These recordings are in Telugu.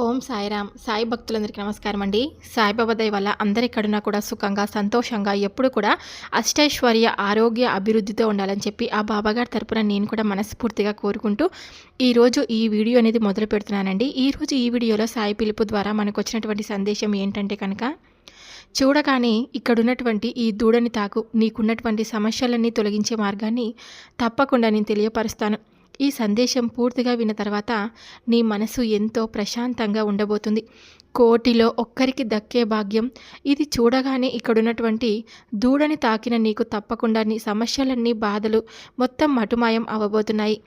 ఓం సాయిరామ్ సాయి భక్తులందరికీ నమస్కారం అండి. సాయిబాబా దయ వల్ల అందరికడునా కూడా సుఖంగా సంతోషంగా ఎప్పుడు కూడా అష్టైశ్వర్య ఆరోగ్య అభివృద్ధితో ఉండాలని చెప్పి ఆ బాబాగారి తరపున నేను కూడా మనస్ఫూర్తిగా కోరుకుంటూ ఈరోజు ఈ వీడియో అనేది మొదలు పెడుతున్నానండి. ఈరోజు ఈ వీడియోలో సాయి పిలుపు ద్వారా మనకు వచ్చినటువంటి సందేశం ఏంటంటే కనుక చూడగానే ఇక్కడున్నటువంటి ఈ దూడని తాకు నీకున్నటువంటి సమస్యలన్నీ తొలగించే మార్గాన్ని తప్పకుండా నేను తెలియపరుస్తాను. ఈ సందేశం పూర్తిగా విన్న తర్వాత నీ మనసు ఎంతో ప్రశాంతంగా ఉండబోతుంది. కోటిలో ఒక్కరికి దక్కే భాగ్యం. ఇది చూడగానే ఇక్కడున్నటువంటి దూడని తాకిన నీకు తప్పకుండా నీ సమస్యలన్నీ బాధలు మొత్తం మటుమాయం అవ్వబోతున్నాయి.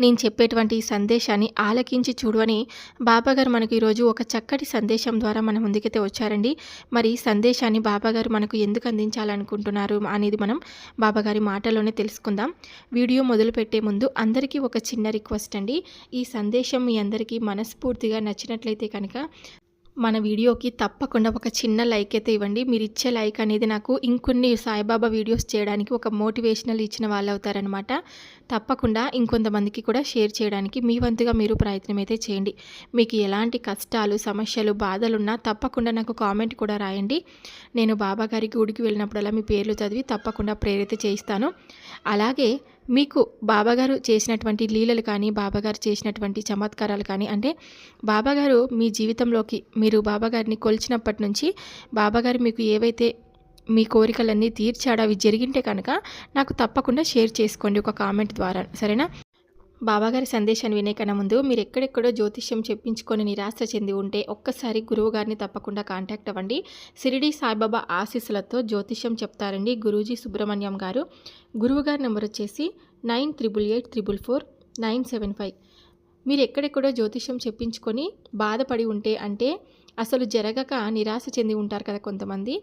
నేను చెప్పేటువంటి ఈ సందేశాన్ని ఆలకించి చూడవని బాబాగారు మనకు ఈరోజు ఒక చక్కటి సందేశం ద్వారా మన ముందుకైతే వచ్చారండి. మరి ఈ సందేశాన్ని బాబాగారు మనకు ఎందుకు అందించాలనుకుంటున్నారు అనేది మనం బాబాగారి మాటలోనే తెలుసుకుందాం. వీడియో మొదలుపెట్టే ముందు అందరికీ ఒక చిన్న రిక్వెస్ట్ అండి. ఈ సందేశం మీ అందరికీ మనస్ఫూర్తిగా నచ్చినట్లయితే కనుక మన వీడియోకి తప్పకుండా ఒక చిన్న లైక్ అయితే ఇవ్వండి. మీరు ఇచ్చే లైక్ అనేది నాకు ఇంకొన్ని సాయిబాబా వీడియోస్ చేయడానికి ఒక మోటివేషనల్ ఇచ్చిన వాళ్ళు అవుతారనమాట తప్పకుండా ఇంకొంతమందికి కూడా షేర్ చేయడానికి మీ వంతుగా మీరు ప్రయత్నం అయితే చేయండి. మీకు ఎలాంటి కష్టాలు సమస్యలు బాధలున్నా తప్పకుండా నాకు కామెంట్ కూడా రాయండి. నేను బాబాగారి గుడికి వెళ్ళినప్పుడల్లా మీ పేర్లు చదివి తప్పకుండా ప్రేరిత చేయిస్తాను. అలాగే మీకు బాబాగారు చేసినటువంటి లీలలు కానీ బాబాగారు చేసినటువంటి చమత్కారాలు కానీ అంటే బాబాగారు మీ జీవితంలోకి మీరు బాబాగారిని కొలిచినప్పటి నుంచి బాబాగారు మీకు ఏవైతే మీ కోరికలన్నీ తీర్చాడు అవి జరిగింటే కనుక నాకు తప్పకుండా షేర్ చేసుకోండి ఒక కామెంట్ ద్వారా. సరేనా? బాబాగారి సందేశాన్ని వినే కన్నా ముందు మీరు ఎక్కడెక్కడో జ్యోతిష్యం చెప్పించుకొని నిరాశ చెంది ఉంటే ఒక్కసారి గురువుగారిని తప్పకుండా కాంటాక్ట్ అవ్వండి. సిరిడి సాయిబాబా ఆశీస్సులతో జ్యోతిష్యం చెప్తారండి గురూజీ సుబ్రహ్మణ్యం గారు. గురువుగారి నెంబర్ వచ్చేసి nine triple eight triple four nine seven five. మీరు ఎక్కడెక్కడో జ్యోతిష్యం చెప్పించుకొని బాధపడి ఉంటే అంటే అసలు జరగక నిరాశ చెంది ఉంటారు కదా కొంతమంది.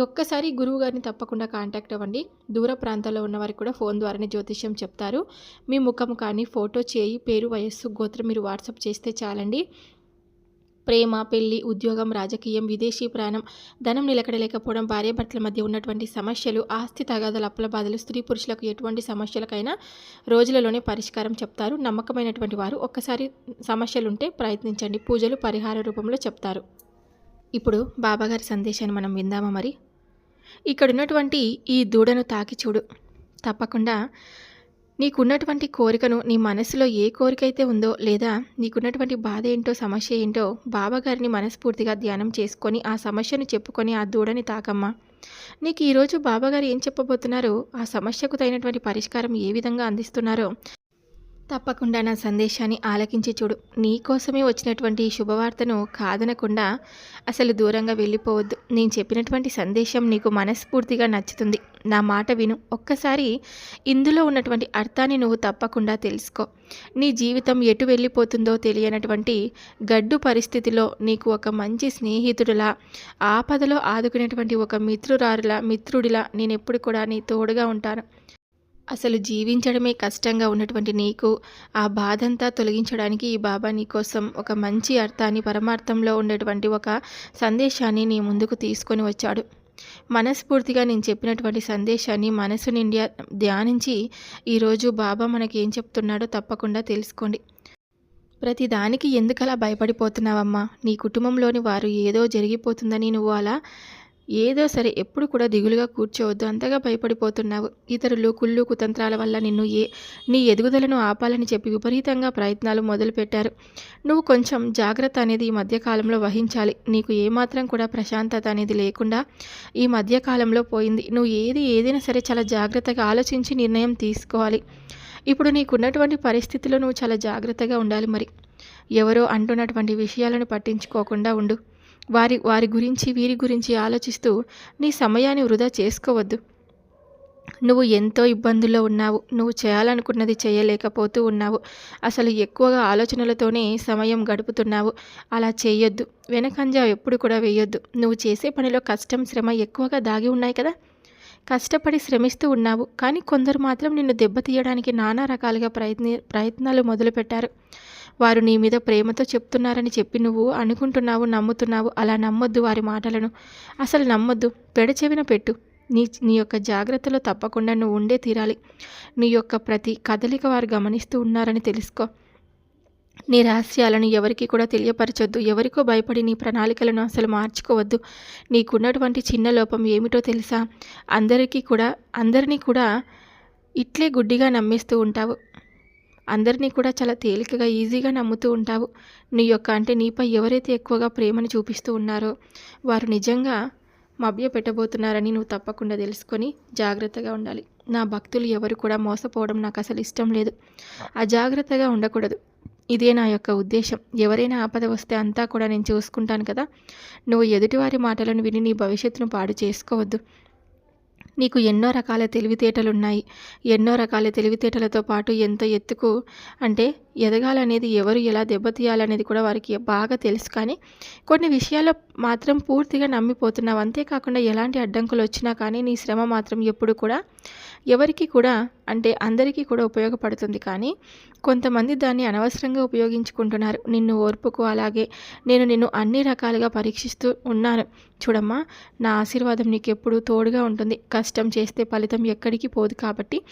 ఒక్కసారి గురువు గారిని తప్పకుండా కాంటాక్ట్ అవ్వండి. దూర ప్రాంతాల్లో ఉన్న వారికి కూడా ఫోన్ ద్వారానే జ్యోతిష్యం చెప్తారు. మీ ముఖం కానీ ఫోటో చేయి పేరు వయస్సు గోత్రం మీరు వాట్సాప్ చేస్తే చాలండి. ప్రేమ పెళ్ళి ఉద్యోగం రాజకీయం విదేశీ ప్రయాణం ధనం నిలకడలేకపోవడం భార్యాభర్తల మధ్య ఉన్నటువంటి సమస్యలు ఆస్తి తగాదల అప్పుల బాధలు స్త్రీ పురుషులకు ఎటువంటి సమస్యలకైనా రోజులలోనే పరిష్కారం చెప్తారు. నమ్మకమైనటువంటి వారు ఒక్కసారి సమస్యలుంటే ప్రయత్నించండి. పూజలు పరిహార రూపంలో చెప్తారు. ఇప్పుడు బాబాగారి సందేశాన్ని మనం విందామా మరి? ఇక్కడ ఉన్నటువంటి ఈ దూడను తాకి చూడు. తప్పకుండా నీకున్నటువంటి కోరికను నీ మనసులో ఏ కోరిక అయితే ఉందో లేదా నీకున్నటువంటి బాధ ఏంటో సమస్య ఏంటో బాబాగారిని మనస్ఫూర్తిగా ధ్యానం చేసుకొని ఆ సమస్యను చెప్పుకొని ఆ దూడని తాకమ్మా. నీకు ఈరోజు బాబాగారు ఏం చెప్పబోతున్నారో ఆ సమస్యకు తగినటువంటి పరిష్కారం ఏ విధంగా అందిస్తున్నారో తప్పకుండా నా సందేశాన్ని ఆలకించి చూడు. నీకోసమే వచ్చినటువంటి ఈ శుభవార్తను కాదనకుండా అసలు దూరంగా వెళ్ళిపోవద్దు. నేను చెప్పినటువంటి సందేశం నీకు మనస్ఫూర్తిగా నచ్చుతుంది. నా మాట విను. ఒక్కసారి ఇందులో ఉన్నటువంటి అర్థాన్ని నువ్వు తప్పకుండా తెలుసుకో. నీ జీవితం ఎటు వెళ్ళిపోతుందో తెలియనటువంటి గడ్డు పరిస్థితిలో నీకు ఒక మంచి స్నేహితుడిలా ఆపదలో ఆదుకునేటువంటి ఒక మిత్రురారులా మిత్రుడిలా నేను ఎప్పుడు కూడా నీ తోడుగా ఉంటాను. అసలు జీవించడమే కష్టంగా ఉన్నటువంటి నీకు ఆ బాధంతా తొలగించడానికి ఈ బాబా నీకోసం ఒక మంచి అర్థాన్ని పరమార్థంలో ఉండేటువంటి ఒక సందేశాన్ని నీ ముందుకు తీసుకొని వచ్చాడు. మనస్ఫూర్తిగా నేను చెప్పినటువంటి సందేశాన్ని మనసు నిండి ధ్యానించి ఈరోజు బాబా మనకి ఏం చెప్తున్నాడో తప్పకుండా తెలుసుకోండి. ప్రతి దానికి ఎందుకలా భయపడిపోతున్నావమ్మా? నీ కుటుంబంలోని వారు ఏదో జరిగిపోతుందని నువ్వు అలా ఏదో సరే ఎప్పుడు కూడా దిగులుగా కూర్చోవద్దు అంతగా భయపడిపోతున్నావు. ఇతరులు కుళ్ళు కుతంత్రాల వల్ల నిన్ను ఏ నీ ఎదుగుదలను ఆపాలని చెప్పి విపరీతంగా ప్రయత్నాలు మొదలుపెట్టారు. నువ్వు కొంచెం జాగ్రత్త అనేది ఈ మధ్యకాలంలో వహించాలి. నీకు ఏమాత్రం కూడా ప్రశాంతత అనేది లేకుండా ఈ మధ్యకాలంలో పోయింది. నువ్వు ఏది ఏదైనా సరే చాలా జాగ్రత్తగా ఆలోచించి నిర్ణయం తీసుకోవాలి. ఇప్పుడు నీకున్నటువంటి పరిస్థితిలో నువ్వు చాలా జాగ్రత్తగా ఉండాలి మరి. ఎవరో అంటున్నటువంటి విషయాలను పట్టించుకోకుండా ఉండు. వారి వారి గురించి వీరి గురించి ఆలోచిస్తూ నీ సమయాన్ని వృధా చేసుకోవద్దు. నువ్వు ఎంతో ఇబ్బందుల్లో ఉన్నావు. నువ్వు చేయాలనుకున్నది చేయలేకపోతూ ఉన్నావు. అసలు ఎక్కువగా ఆలోచనలతోనే సమయం గడుపుతున్నావు. అలా చేయొద్దు. వెనకంజా ఎప్పుడు కూడా వేయొద్దు. నువ్వు చేసే పనిలో కష్టం శ్రమ ఎక్కువగా దాగి ఉన్నాయి కదా? కష్టపడి శ్రమిస్తూ ఉన్నావు. కానీ కొందరు మాత్రం నిన్ను దెబ్బతీయడానికి నానా రకాలుగా ప్రయత్ని ప్రయత్నాలు మొదలుపెట్టారు. వారు నీ మీద ప్రేమతో చెప్తున్నారని చెప్పి నువ్వు అనుకుంటున్నావు నమ్ముతున్నావు. అలా నమ్మొద్దు వారి మాటలను. అసలు నమ్మొద్దు. పెడచెవిన పెట్టు. నీ నీ యొక్క జాగ్రత్తలో తప్పకుండా నువ్వు ఉండే తీరాలి. నీ యొక్క ప్రతి కదలిక వారు గమనిస్తూ ఉన్నారని తెలుసుకో. నీ రహస్యాలను ఎవరికి కూడా తెలియపరచొద్దు. ఎవరికో భయపడి నీ ప్రణాళికలను అసలు మార్చుకోవద్దు. నీకున్నటువంటి చిన్న లోపం ఏమిటో తెలుసా? అందరికీ కూడా అందరినీ కూడా ఇట్లే గుడ్డిగా నమ్మేస్తూ ఉంటావు. అందరినీ కూడా చాలా తేలికగా ఈజీగా నమ్ముతూ ఉంటావు. నీ యొక్క అంటే నీపై ఎవరైతే ఎక్కువగా ప్రేమను చూపిస్తూ ఉన్నారో వారు నిజంగా మభ్య పెట్టబోతున్నారని నువ్వు తప్పకుండా తెలుసుకొని జాగ్రత్తగా ఉండాలి. నా భక్తులు ఎవరు కూడా మోసపోవడం నాకు అసలు ఇష్టం లేదు. అజాగ్రత్తగా ఉండకూడదు. ఇదే నా యొక్క ఉద్దేశం. ఎవరైనా ఆపద వస్తే అంతా కూడా నేను చూసుకుంటాను కదా. నువ్వు ఎదుటివారి మాటలను విని నీ భవిష్యత్తును పాడు చేసుకోవద్దు. నీకు ఎన్నో రకాల తెలివితేటలు ఉన్నాయి ఎన్నో రకాల తెలివితేటలతో పాటు ఎంత ఎత్తుకు అంటే ఎదగాలనేది ఎవరు ఎలా దెబ్బతీయాలనేది కూడా వారికి బాగా తెలుసు. కానీ కొన్ని విషయాల్లో మాత్రం పూర్తిగా నమ్మిపోతున్నావు. అంతేకాకుండా ఎలాంటి అడ్డంకులు వచ్చినా కానీ నీ శ్రమ మాత్రం ఎప్పుడు కూడా ఎవరికి కూడా అంటే అందరికీ కూడా ఉపయోగపడుతుంది. కానీ కొంతమంది దాన్ని అనవసరంగా ఉపయోగించుకుంటున్నారు. నిన్ను ఓర్పుకు అలాగే నేను నిన్ను అన్ని రకాలుగా పరీక్షిస్తూ ఉన్నాను. చూడమ్మా నా ఆశీర్వాదం నీకు ఎప్పుడూ తోడుగా ఉంటుంది. కష్టం చేస్తే ఫలితం ఎక్కడికి పోదు కాబట్టి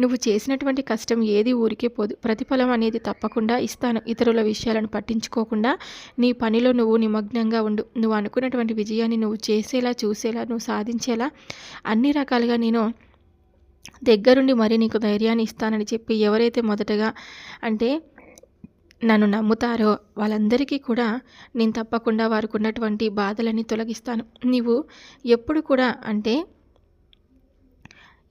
నువ్వు చేసినటువంటి కష్టం ఏది ఊరికే పోదు. ప్రతిఫలం అనేది తప్పకుండా ఇస్తాను. ఇతరుల విషయాలను పట్టించుకోకుండా నీ పనిలో నువ్వు నిమగ్నంగా ఉండు. నువ్వు అనుకున్నటువంటి విజయాన్ని నువ్వు చేసేలా చూసేలా నువ్వు సాధించేలా అన్ని రకాలుగా నేను దగ్గరుండి మరి నీకు ధైర్యాన్ని ఇస్తానని చెప్పి ఎవరైతే మొదటగా అంటే నన్ను నమ్ముతారో వాళ్ళందరికీ కూడా నేను తప్పకుండా వారికి ఉన్నటువంటి బాధలని తొలగిస్తాను. నీవు ఎప్పుడు కూడా అంటే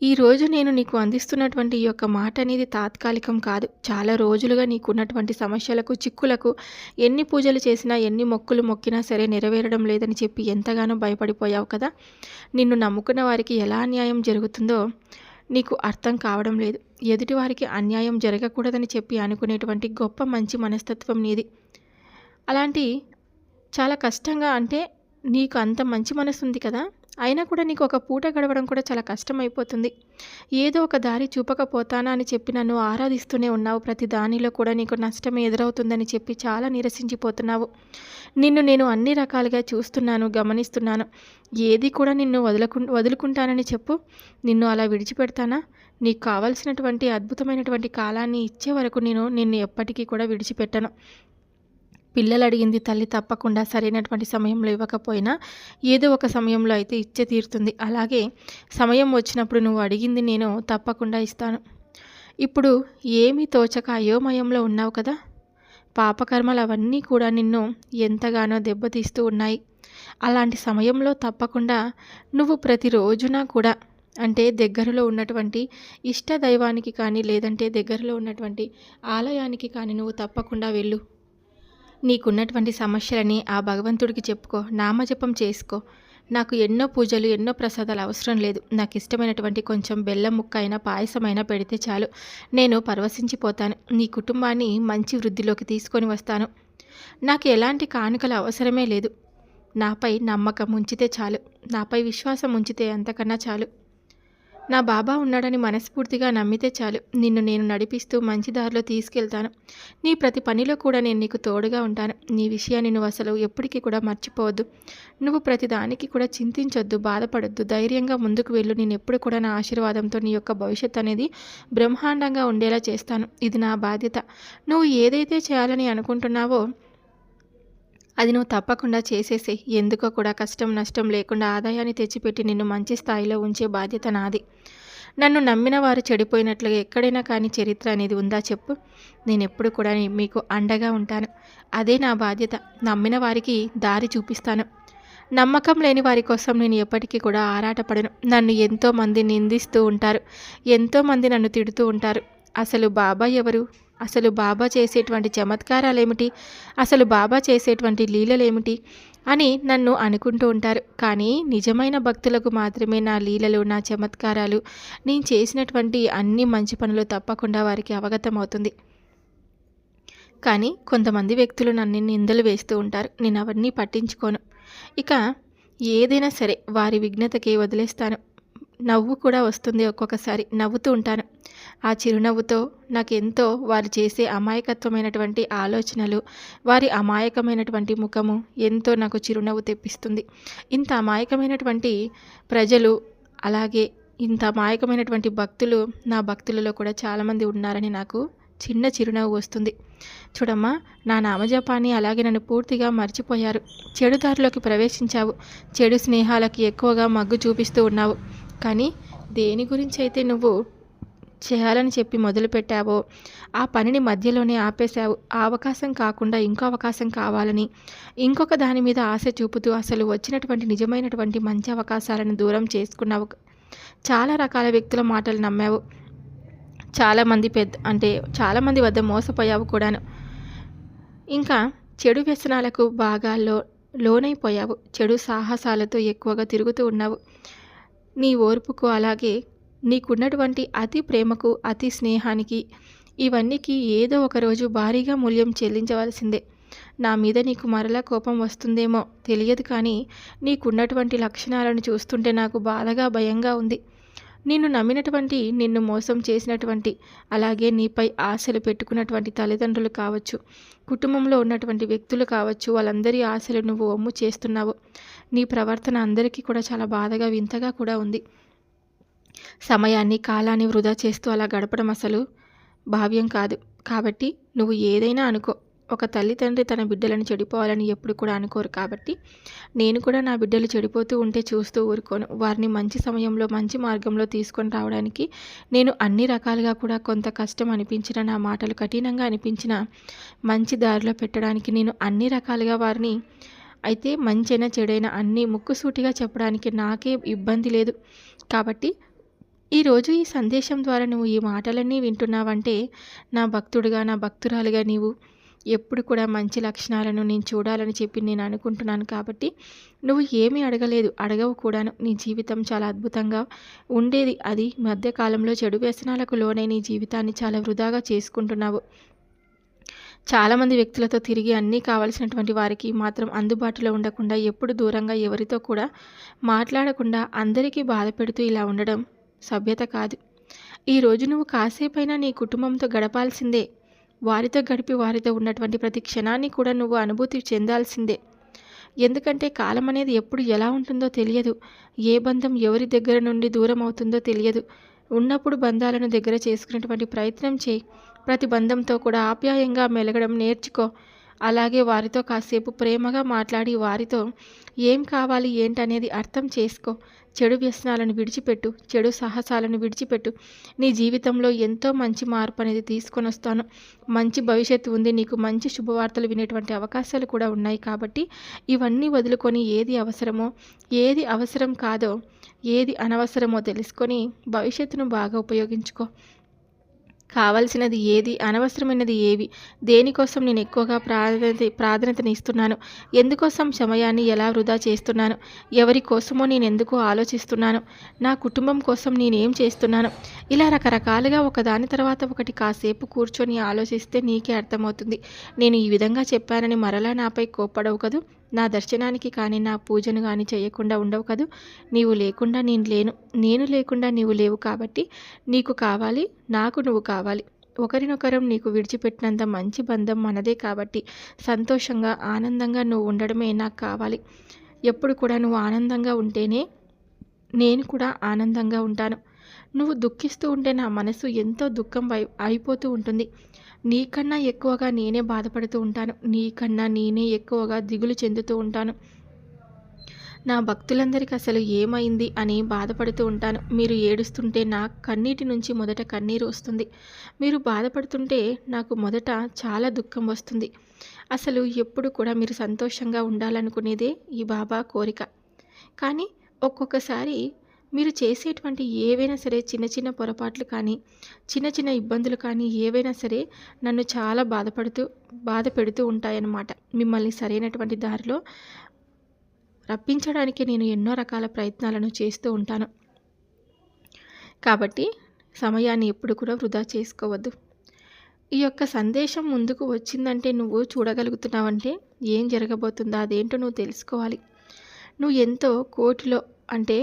ఈరోజు నేను నీకు అందిస్తున్నటువంటి ఈ యొక్క మాట అనేది తాత్కాలికం కాదు. చాలా రోజులుగా నీకు ఉన్నటువంటి సమస్యలకు చిక్కులకు ఎన్ని పూజలు చేసినా ఎన్ని మొక్కులు మొక్కినా సరే నెరవేరడం లేదని చెప్పి ఎంతగానో భయపడిపోయావు కదా? నిన్ను నమ్ముకున్న వారికి ఎలా అన్యాయం జరుగుతుందో నీకు అర్థం కావడం లేదు. ఎదుటివారికి అన్యాయం జరగకూడదని చెప్పి అనుకునేటువంటి గొప్ప మంచి మనస్తత్వం నీది. అలాంటి చాలా కష్టంగా అంటే నీకు అంత మంచి మనసు ఉంది కదా? అయినా కూడా నీకు ఒక పూట గడవడం కూడా చాలా కష్టమైపోతుంది. ఏదో ఒక దారి చూపకపోతానా అని చెప్పి నన్ను ఆరాధిస్తూనే ఉన్నావు. ప్రతి దానిలో కూడా నీకు నష్టం ఎదురవుతుందని చెప్పి చాలా నిరసించిపోతున్నావు. నిన్ను నేను అన్ని రకాలుగా చూస్తున్నాను గమనిస్తున్నాను. ఏది కూడా నిన్ను వదులకు వదులుకుంటానని చెప్పు. నిన్ను అలా విడిచిపెడతానా? నీకు కావలసినటువంటి అద్భుతమైనటువంటి కాలాన్ని ఇచ్చే వరకు నేను నిన్ను ఎప్పటికీ కూడా విడిచిపెట్టను. పిల్లలు అడిగింది తల్లి తప్పకుండా సరైనటువంటి సమయంలో ఇవ్వకపోయినా ఏదో ఒక సమయంలో అయితే ఇచ్చే తీరుతుంది. అలాగే సమయం వచ్చినప్పుడు నువ్వు అడిగింది నేను తప్పకుండా ఇస్తాను. ఇప్పుడు ఏమీ తోచక అయోమయంలో ఉన్నావు కదా? పాపకర్మలు అవన్నీ కూడా నిన్ను ఎంతగానో దెబ్బతీస్తూ ఉన్నాయి. అలాంటి సమయంలో తప్పకుండా నువ్వు ప్రతిరోజున కూడా అంటే దగ్గరలో ఉన్నటువంటి ఇష్ట దైవానికి కానీ లేదంటే దగ్గరలో ఉన్నటువంటి ఆలయానికి కానీ నువ్వు తప్పకుండా వెళ్ళు. నీకున్నటువంటి సమస్యలని ఆ భగవంతుడికి చెప్పుకో నామజపం చేసుకో. నాకు ఎన్నో పూజలు ఎన్నో ప్రసాదాలు అవసరం లేదు. నాకు ఇష్టమైనటువంటి కొంచెం బెల్లం ముక్క అయినా పాయసమైనా పెడితే చాలు. నేను పరవశించిపోతాను. నీ కుటుంబాన్ని మంచి వృద్ధిలోకి తీసుకొని వస్తాను. నాకు ఎలాంటి కానుకలు అవసరమే లేదు. నాపై నమ్మకం ఉంచితే చాలు. నాపై విశ్వాసం ఉంచితే అంతకన్నా చాలు. నా బాబా ఉన్నాడని మనస్ఫూర్తిగా నమ్మితే చాలు. నిన్ను నేను నడిపిస్తూ మంచి దారిలో తీసుకెళ్తాను. నీ ప్రతి పనిలో కూడా నేను నీకు తోడుగా ఉంటాను. నీ విషయాన్ని నువ్వు అసలు ఎప్పటికీ కూడా మర్చిపోవద్దు. నువ్వు ప్రతి దానికి కూడా చింతించొద్దు బాధపడొద్దు. ధైర్యంగా ముందుకు వెళ్ళు. నేను ఎప్పుడు కూడా నా ఆశీర్వాదంతో నీ యొక్క భవిష్యత్ అనేది బ్రహ్మాండంగా ఉండేలా చేస్తాను. ఇది నా బాధ్యత. నువ్వు ఏదైతే చేయాలని అనుకుంటున్నావో అది నువ్వు తప్పకుండా చేసేసే ఎందుకో కూడా కష్టం నష్టం లేకుండా ఆదాయాన్ని తెచ్చిపెట్టి నిన్ను మంచి స్థాయిలో ఉంచే బాధ్యత నాది. నన్ను నమ్మిన వారు చెడిపోయినట్లుగా ఎక్కడైనా కానీ చరిత్ర అనేది ఉందా చెప్పు. నేను ఎప్పుడు కూడా మీకు అండగా ఉంటాను. అదే నా బాధ్యత. నమ్మిన వారికి దారి చూపిస్తాను. నమ్మకం లేని వారి కోసం నేను ఎప్పటికీ కూడా ఆరాటపడను. నన్ను ఎంతోమంది నిందిస్తూ ఉంటారు. ఎంతోమంది నన్ను తిడుతూ ఉంటారు. అసలు బాబా ఎవరు? అసలు బాబా చేసేటువంటి చమత్కారాలేమిటి? అసలు బాబా చేసేటువంటి లీలలేమిటి? అని నన్ను అనుకుంటూ ఉంటారు. కానీ నిజమైన భక్తులకు మాత్రమే నా లీలలు నా చమత్కారాలు నేను చేసినటువంటి అన్ని మంచి పనులు తప్పకుండా వారికి అవగతం అవుతుంది కానీ కొంతమంది వ్యక్తులు నన్ను నిందలు వేస్తూ ఉంటారు. నేను అవన్నీ పట్టించుకోను. ఇక ఏదైనా సరే వారి విఘ్నతకి వదిలేస్తాను. నవ్వు కూడా వస్తుంది ఒక్కొక్కసారి. నవ్వుతూ ఉంటాను. ఆ చిరునవ్వుతో నాకెంతో వారు చేసే అమాయకత్వమైనటువంటి ఆలోచనలు వారి అమాయకమైనటువంటి ముఖము ఎంతో నాకు చిరునవ్వు తెప్పిస్తుంది. ఇంత అమాయకమైనటువంటి ప్రజలు అలాగే ఇంత అమాయకమైనటువంటి భక్తులు నా భక్తులలో కూడా చాలామంది ఉన్నారని నాకు చిన్న చిరునవ్వు వస్తుంది. చూడమ్మా నా నామజపాన్ని అలాగే నన్ను పూర్తిగా మర్చిపోయారు. చెడు దారిలోకి ప్రవేశించావు. చెడు స్నేహాలకి ఎక్కువగా మగ్గు చూపిస్తూ ఉన్నావు. కానీ దేని గురించి అయితే నువ్వు చేయాలని చెప్పి మొదలుపెట్టావో ఆ పనిని మధ్యలోనే ఆపేశావు. ఆ అవకాశం కాకుండా ఇంకో అవకాశం కావాలని ఇంకొక దాని మీద ఆశ చూపుతూ అసలు వచ్చినటువంటి నిజమైనటువంటి మంచి అవకాశాలను దూరం చేసుకున్నావు. చాలా రకాల వ్యక్తుల మాటలు నమ్మావు. చాలామంది పెద్ద అంటే చాలామంది వద్ద మోసపోయావు కూడాను. ఇంకా చెడు వ్యసనాలకు బాగా లో లోనైపోయావు. చెడు సాహసాలతో ఎక్కువగా తిరుగుతూ ఉన్నావు. నీ ఓర్పుకు అలాగే నీకున్నటువంటి అతి ప్రేమకు అతి స్నేహానికి ఇవన్నీకి ఏదో ఒకరోజు భారీగా మూల్యం చెల్లించవలసిందే. నా మీద నీకు మరలా కోపం వస్తుందేమో తెలియదు కానీ నీకున్నటువంటి లక్షణాలను చూస్తుంటే నాకు బాధగా భయంగా ఉంది. నిన్ను నమ్మినటువంటి నిన్ను మోసం చేసినటువంటి అలాగే నీపై ఆశలు పెట్టుకున్నటువంటి తల్లిదండ్రులు కావచ్చు కుటుంబంలో ఉన్నటువంటి వ్యక్తులు కావచ్చు వాళ్ళందరి ఆశలు నువ్వు ఒమ్ము చేస్తున్నావు. నీ ప్రవర్తన అందరికీ కూడా చాలా బాధగా వింతగా కూడా ఉంది. సమయాన్ని కాలాన్ని వృధా చేస్తూ అలా గడపడం అసలు భావ్యం కాదు. కాబట్టి నువ్వు ఏదైనా అనుకో. ఒక తల్లిదండ్రి తన బిడ్డలను చెడిపోవాలని ఎప్పుడు కూడా అనుకోరు కాబట్టి నేను కూడా నా బిడ్డలు చెడిపోతూ ఉంటే చూస్తూ ఊరుకోను. వారిని మంచి సమయంలో మంచి మార్గంలో తీసుకొని రావడానికి నేను అన్ని రకాలుగా కూడా కొంత కష్టం అనిపించిన నా మాటలు కఠినంగా అనిపించిన మంచి దారిలో పెట్టడానికి నేను అన్ని రకాలుగా వారిని అయితే మంచైనా చెడైనా అన్నీ ముక్కుసూటిగా చెప్పడానికి నాకే ఇబ్బంది లేదు. కాబట్టి ఈరోజు ఈ సందేశం ద్వారా నువ్వు ఈ మాటలన్నీ వింటున్నావంటే నా భక్తుడుగా నా భక్తురాలుగా నీవు ఎప్పుడు కూడా మంచి లక్షణాలను నేను చూడాలని చెప్పి నేను అనుకుంటున్నాను కాబట్టి నువ్వు ఏమీ అడగలేదు అడగవు కూడాను. నీ జీవితం చాలా అద్భుతంగా ఉండేది. అది మధ్యకాలంలో చెడు వ్యసనాలకు లోనై నీ జీవితాన్ని చాలా వృధాగా చేసుకుంటున్నావు. చాలామంది వ్యక్తులతో తిరిగి అన్నీ కావలసినటువంటి వారికి మాత్రం అందుబాటులో ఉండకుండా ఎప్పుడు దూరంగా ఎవరితో కూడా మాట్లాడకుండా అందరికీ బాధ పెడుతూ ఇలా ఉండడం సభ్యత కాదు. ఈరోజు నువ్వు కాసేపైనా నీ కుటుంబంతో గడపాల్సిందే. వారితో గడిపి వారితో ఉన్నటువంటి ప్రతి క్షణాన్ని కూడా నువ్వు అనుభూతి చెందాల్సిందే. ఎందుకంటే కాలం అనేది ఎప్పుడు ఎలా ఉంటుందో తెలియదు. ఏ బంధం ఎవరి దగ్గర నుండి దూరం అవుతుందో తెలియదు. ఉన్నప్పుడు బంధాలను దగ్గర చేసుకునేటువంటి ప్రయత్నం చేయి. ప్రతి బంధంతో కూడా ఆప్యాయంగా మెలగడం నేర్చుకో. అలాగే వారితో కాసేపు ప్రేమగా మాట్లాడి వారితో ఏం కావాలి ఏంటనేది అర్థం చేసుకో. చెడు వ్యసనాలను విడిచిపెట్టు. చెడు సాహసాలను విడిచిపెట్టు. నీ జీవితంలో ఎంతో మంచి మార్పు అనేది తీసుకొని వస్తాను. మంచి భవిష్యత్తు ఉంది. నీకు మంచి శుభవార్తలు వినేటువంటి అవకాశాలు కూడా ఉన్నాయి కాబట్టి ఇవన్నీ వదులుకొని ఏది అవసరమో ఏది అవసరం కాదో ఏది అనవసరమో తెలుసుకొని భవిష్యత్తును బాగా ఉపయోగించుకో. కావలసినది ఏది? అనవసరమైనది ఏవి? దేనికోసం నేను ఎక్కువగా ప్రాధాన్యత ప్రాధాన్యతని ఇస్తున్నాను? ఎందుకోసం సమయాన్ని ఎలా వృధా చేస్తున్నాను? ఎవరి కోసమో నేను ఎందుకో ఆలోచిస్తున్నాను? నా కుటుంబం కోసం నేనేం చేస్తున్నాను? ఇలా రకరకాలుగా ఒకదాని తర్వాత ఒకటి కాసేపు కూర్చొని ఆలోచిస్తే నీకే అర్థమవుతుంది. నేను ఈ విధంగా చెప్పానని మరలా నాపై కోప్పడవు కదూ? నా దర్శనానికి కానీ నా పూజను కానీ చేయకుండా ఉండవు కదూ? నీవు లేకుండా నేను లేను. నేను లేకుండా నీవు లేవు కాబట్టి నీకు కావాలి నాకు నువ్వు కావాలి. ఒకరినొకరం నీకు విడిచిపెట్టినంత మంచి బంధం మనదే కాబట్టి సంతోషంగా ఆనందంగా నువ్వు ఉండడమే నాకు కావాలి. ఎప్పుడు కూడా నువ్వు ఆనందంగా ఉంటేనే నేను కూడా ఆనందంగా ఉంటాను. నువ్వు దుఃఖిస్తూ ఉంటే నా మనసు ఎంతో దుఃఖం అయిపోతూ ఉంటుంది. నీకన్నా ఎక్కువగా నేనే బాధపడుతూ ఉంటాను. నీకన్నా నేనే ఎక్కువగా దిగులు చెందుతూ ఉంటాను. నా భక్తులందరికీ అసలు ఏమైంది అని బాధపడుతూ ఉంటాను. మీరు ఏడుస్తుంటే నా కన్నీటి నుంచి మొదట కన్నీరు వస్తుంది. మీరు బాధపడుతుంటే నాకు మొదట చాలా దుఃఖం వస్తుంది. అసలు ఎప్పుడు కూడా మీరు సంతోషంగా ఉండాలనుకునేదే ఈ బాబా కోరిక. కానీ ఒక్కొక్కసారి మీరు చేసేటువంటి ఏవైనా సరే చిన్న చిన్న పొరపాట్లు కానీ చిన్న చిన్న ఇబ్బందులు కానీ ఏవైనా సరే నన్ను చాలా బాధపడుతూ బాధ పెడుతూ ఉంటాయన్నమాట. మిమ్మల్ని సరైనటువంటి దారిలో రప్పించడానికి నేను ఎన్నో రకాల ప్రయత్నాలను చేస్తూ ఉంటాను. కాబట్టి సమయాన్ని ఎప్పుడు కూడా వృధా చేసుకోవద్దు. ఈ యొక్క సందేశం ముందుకు వచ్చిందంటే నువ్వు చూడగలుగుతున్నావంటే ఏం జరగబోతుందో అదేంటో నువ్వు తెలుసుకోవాలి. నువ్వు ఎంతో కోటిలో అంటే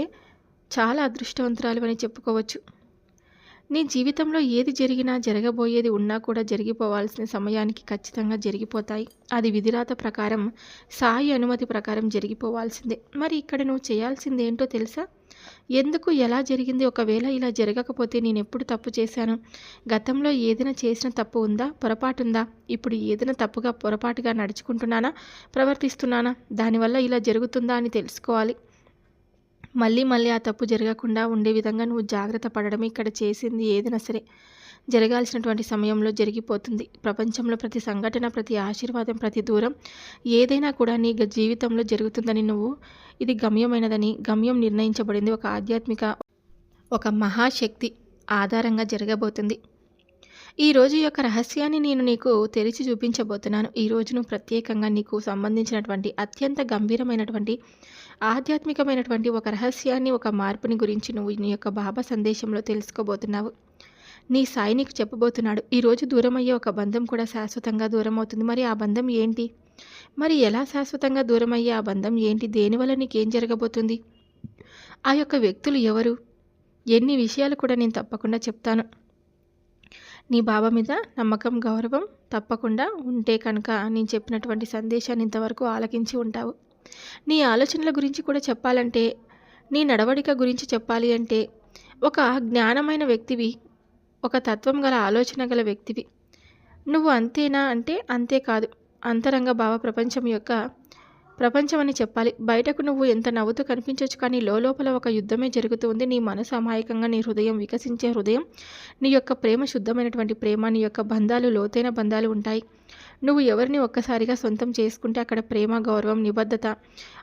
చాలా అదృష్టవంతురాలు అని చెప్పుకోవచ్చు. నీ జీవితంలో ఏది జరిగినా జరగబోయేది ఉన్నా కూడా జరిగిపోవాల్సిన సమయానికి ఖచ్చితంగా జరిగిపోతాయి. అది విధిరాత ప్రకారం సాయి అనుమతి ప్రకారం జరిగిపోవాల్సిందే. మరి ఇక్కడ నువ్వు చేయాల్సింది ఏంటో తెలుసా? ఎందుకు ఎలా జరిగింది? ఒకవేళ ఇలా జరగకపోతే నేను ఎప్పుడు తప్పు చేశాను? గతంలో ఏదైనా చేసిన తప్పు ఉందా? పొరపాటు ఉందా ఇప్పుడు ఏదైనా తప్పుగా పొరపాటుగా నడుచుకుంటున్నానా? ప్రవర్తిస్తున్నానా? దానివల్ల ఇలా జరుగుతుందా అని తెలుసుకోవాలి. మళ్ళీ మళ్ళీ ఆ తప్పు జరగకుండా ఉండే విధంగా నువ్వు జాగ్రత్త పడడం ఇక్కడ చేసింది ఏదైనా సరే. జరగాల్సినటువంటి సమయంలో జరిగిపోతుంది. ప్రపంచంలో ప్రతి సంఘటన ప్రతి ఆశీర్వాదం ప్రతి దూరం ఏదైనా కూడా నీ జీవితంలో జరుగుతుందని నువ్వు ఇది గమ్యమైనదని గమ్యం నిర్ణయించబడింది ఒక ఆధ్యాత్మిక ఒక మహాశక్తి ఆధారంగా జరగబోతుంది. ఈరోజు యొక్క రహస్యాన్ని నేను నీకు తెరిచి చూపించబోతున్నాను. ఈ రోజును ప్రత్యేకంగా నీకు సంబంధించినటువంటి అత్యంత గంభీరమైనటువంటి ఆధ్యాత్మికమైనటువంటి ఒక రహస్యాన్ని ఒక మార్పుని గురించి నువ్వు నీ యొక్క బాబా సందేశంలో తెలుసుకోబోతున్నావు. నీ సాయి నీకు చెప్పబోతున్నాడు. ఈరోజు దూరం అయ్యే ఒక బంధం కూడా శాశ్వతంగా దూరం అవుతుంది మరి ఆ బంధం ఏంటి? మరి ఎలా శాశ్వతంగా దూరం అయ్యే ఆ బంధం ఏంటి? దేనివల్ల నీకేం జరగబోతుంది? ఆ యొక్క వ్యక్తులు ఎవరు? ఎన్ని విషయాలు కూడా నేను తప్పకుండా చెప్తాను. నీ బాబా మీద నమ్మకం గౌరవం తప్పకుండా ఉంటే కనుక నేను చెప్పినటువంటి సందేశాన్ని ఇంతవరకు ఆలకించి ఉంటావు. నీ ఆలోచనల గురించి కూడా చెప్పాలంటే నీ నడవడిక గురించి చెప్పాలి అంటే ఒక జ్ఞానమైన వ్యక్తివి ఒక తత్వం గల ఆలోచన గల వ్యక్తివి. నువ్వు అంతేనా అంటే అంతే కాదు. అంతరంగ భావ ప్రపంచం యొక్క ప్రపంచం అని చెప్పాలి. బయటకు నువ్వు ఎంత నవ్వుతూ కనిపించవచ్చు కానీ లోపల ఒక యుద్ధమే జరుగుతుంది నీ మనసు అమాయకంగా నీ హృదయం వికసించే హృదయం నీ యొక్క ప్రేమ శుద్ధమైనటువంటి ప్రేమ నీ యొక్క బంధాలు లోతైన బంధాలు ఉంటాయి. నువ్వు ఎవరిని ఒక్కసారిగా సొంతం చేసుకుంటే అక్కడ ప్రేమ గౌరవం నిబద్ధత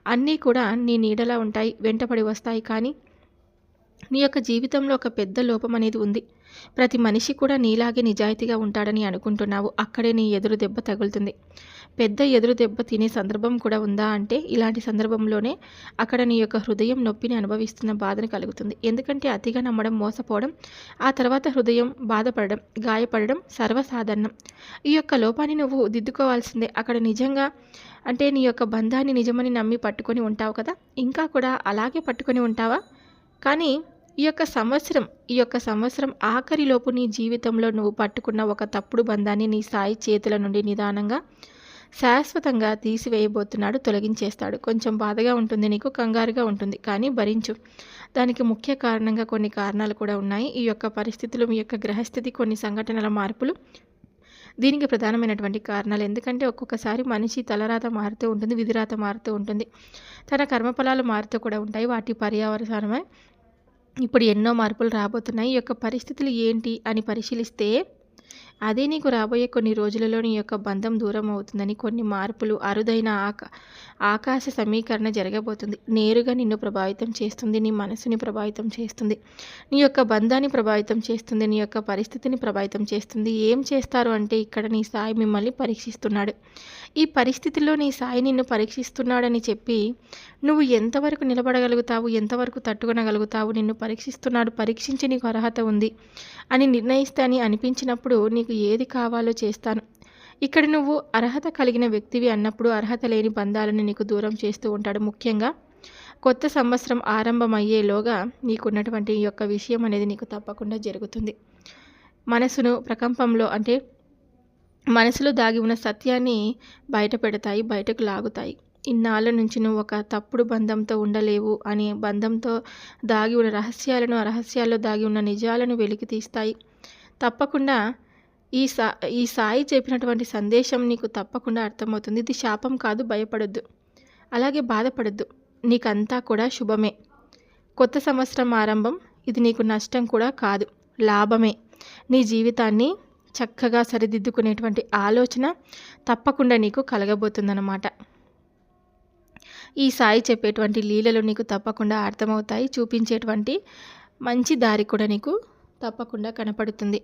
అన్నీ కూడా నీ నీడలా ఉంటాయి వెంటపడి వస్తాయి. కానీ నీ యొక్క జీవితంలో ఒక పెద్ద లోపం అనేది ఉంది. ప్రతి మనిషి కూడా నీలాగే నిజాయితీగా ఉంటాడని అనుకుంటున్నావు. అక్కడే నీ ఎదురు దెబ్బ తగులుతుంది. పెద్ద ఎదురు దెబ్బ తినే సందర్భం కూడా ఉందా అంటే ఇలాంటి సందర్భంలోనే అక్కడ నీ యొక్క హృదయం నొప్పిని అనుభవిస్తున్న బాధను కలుగుతుంది. ఎందుకంటే అతిగా నమ్మడం మోసపోవడం ఆ తర్వాత హృదయం బాధపడడం గాయపడడం సర్వసాధారణం. ఈ యొక్క లోపాన్ని నువ్వు దిద్దుకోవాల్సిందే. అక్కడ నిజంగా అంటే నీ యొక్క బంధాన్ని నిజమని నమ్మి పట్టుకొని ఉంటావు కదా? ఇంకా కూడా అలాగే పట్టుకొని ఉంటావా? కానీ ఈ యొక్క సంవత్సరం ఈ యొక్క సంవత్సరం ఆఖరిలోపు నీ జీవితంలో నువ్వు పట్టుకున్న ఒక తప్పుడు బంధాన్ని నీ సాయి చేతుల నుండి నిదానంగా శాశ్వతంగా తీసివేయబోతున్నాడు తొలగించేస్తాడు. కొంచెం బాధగా ఉంటుంది నీకు కంగారుగా ఉంటుంది కానీ భరించు. దానికి ముఖ్య కారణంగా కొన్ని కారణాలు కూడా ఉన్నాయి. ఈ యొక్క పరిస్థితులు మీ యొక్క గ్రహస్థితి కొన్ని సంఘటనల మార్పులు. దీనికి ప్రధానమైనటువంటి కారణాలు ఎందుకంటే ఒక్కొక్కసారి మనిషి తలరాత మారుతూ ఉంటుంది విధిరాత మారుతూ ఉంటుంది. తన కర్మఫలాలు మారుతూ కూడా ఉంటాయి. వాటి పర్యావరణమే. ఇప్పుడు ఎన్నో మార్పులు రాబోతున్నాయి. ఈ యొక్క పరిస్థితులు ఏంటి అని పరిశీలిస్తే అదే నీకు రాబోయే కొన్ని రోజులలో నీ యొక్క బంధం దూరం అవుతుందని కొన్ని మార్పులు అరుదైన ఆక ఆకాశ సమీకరణ జరగబోతుంది. నేరుగా నిన్ను ప్రభావితం చేస్తుంది నీ మనసుని ప్రభావితం చేస్తుంది నీ యొక్క బంధాన్ని ప్రభావితం చేస్తుంది నీ యొక్క పరిస్థితిని ప్రభావితం చేస్తుంది. ఏం చేస్తారు అంటే ఇక్కడ నీ సాయి మిమ్మల్ని పరీక్షిస్తున్నాడు. ఈ పరిస్థితిలో నీ సాయి నిన్ను పరీక్షిస్తున్నాడని చెప్పి నువ్వు ఎంతవరకు నిలబడగలుగుతావు ఎంతవరకు తట్టుకొనగలుగుతావు నిన్ను పరీక్షిస్తున్నాడు పరీక్షించి నీకు అర్హత ఉంది అని నిర్ణయిస్తే అని అనిపించినప్పుడు నీకు ఏది కావాలో చేస్తాను. ఇక్కడ నువ్వు అర్హత కలిగిన వ్యక్తివి అన్నప్పుడు అర్హత లేని బంధాలను నీకు దూరం చేస్తూ ఉంటాడు. ముఖ్యంగా కొత్త సంవత్సరం ఆరంభమయ్యేలోగా నీకున్నటువంటి ఈ యొక్క విషయం అనేది నీకు తప్పకుండా జరుగుతుంది. మనసును ప్రకంపంలో అంటే మనసులో దాగి ఉన్న సత్యాన్ని బయట పెడతాయి బయటకు లాగుతాయి. ఇన్నాళ్ళ నుంచి నువ్వు ఒక తప్పుడు బంధంతో ఉండలేవు అనే బంధంతో దాగి ఉన్న రహస్యాలను ఆ రహస్యాల్లో దాగి ఉన్న నిజాలను వెలికి తీస్తాయి. తప్పకుండా ఈ సా ఈ సాయి చెప్పినటువంటి సందేశం నీకు తప్పకుండా అర్థమవుతుంది. ఇది శాపం కాదు భయపడొద్దు. అలాగే బాధపడద్దు. నీకంతా కూడా శుభమే. కొత్త సంవత్సరం ఆరంభం. ఇది నీకు నష్టం కూడా కాదు. లాభమే. నీ జీవితాన్ని చక్కగా సరిదిద్దుకునేటువంటి ఆలోచన తప్పకుండా నీకు కలగబోతుందన్నమాట. ఈ సాయి చెప్పేటువంటి లీలలు నీకు తప్పకుండా అర్థమవుతాయి. చూపించేటువంటి మంచి దారి కూడా నీకు తప్పకుండా కనపడుతుంది.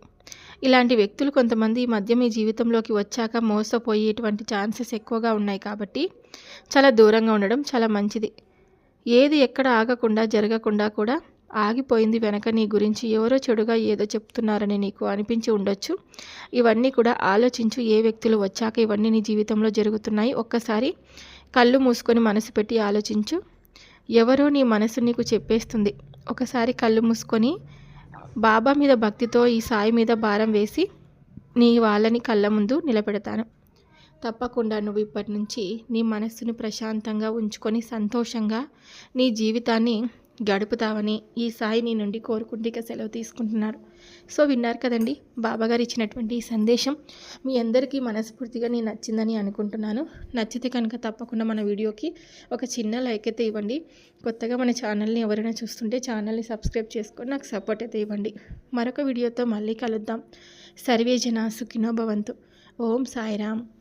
ఇలాంటి వ్యక్తులు కొంతమంది ఈ మధ్య మీ జీవితంలోకి వచ్చాక మోసపోయేటువంటి ఛాన్సెస్ ఎక్కువగా ఉన్నాయి కాబట్టి చాలా దూరంగా ఉండడం చాలా మంచిది. ఏది ఎక్కడ ఆగకుండా జరగకుండా కూడా ఆగిపోయింది వెనక నీ గురించి ఎవరో చెడుగా ఏదో చెప్తున్నారని నీకు అనిపించి ఉండొచ్చు. ఇవన్నీ కూడా ఆలోచించు ఏ వ్యక్తులు వచ్చాక ఇవన్నీ నీ జీవితంలో జరుగుతున్నాయి. ఒక్కసారి కళ్ళు మూసుకొని మనసు పెట్టి ఆలోచించు. ఎవరో నీ మనసు నీకు చెప్పేస్తుంది. ఒకసారి కళ్ళు మూసుకొని బాబా మీద భక్తితో ఈ సాయి మీద భారం వేసి నీ వాళ్ళని కళ్ళ ముందు నిలబెడతాను. తప్పకుండా నువ్వు ఇప్పటి నుంచి నీ మనస్సును ప్రశాంతంగా ఉంచుకొని సంతోషంగా నీ జీవితాన్ని గడుపుతావని ఈ సాయి నీ నుండి కోరుకుంటూ ఇక సెలవు తీసుకుంటున్నారు. సో విన్నారు కదండి బాబాగారు ఇచ్చినటువంటి ఈ సందేశం మీ అందరికీ మనస్ఫూర్తిగా నేను నచ్చిందని అనుకుంటున్నాను. నచ్చితే కనుక తప్పకుండా మన వీడియోకి ఒక చిన్న లైక్ అయితే ఇవ్వండి. కొత్తగా మన ఛానల్ని ఎవరైనా చూస్తుంటే ఛానల్ని సబ్స్క్రైబ్ చేసుకొని నాకు సపోర్ట్ అయితే ఇవ్వండి. మరొక వీడియోతో మళ్ళీ కలుద్దాం. సర్వే జన సుఖినో భవంతు. ఓం సాయిరామ్.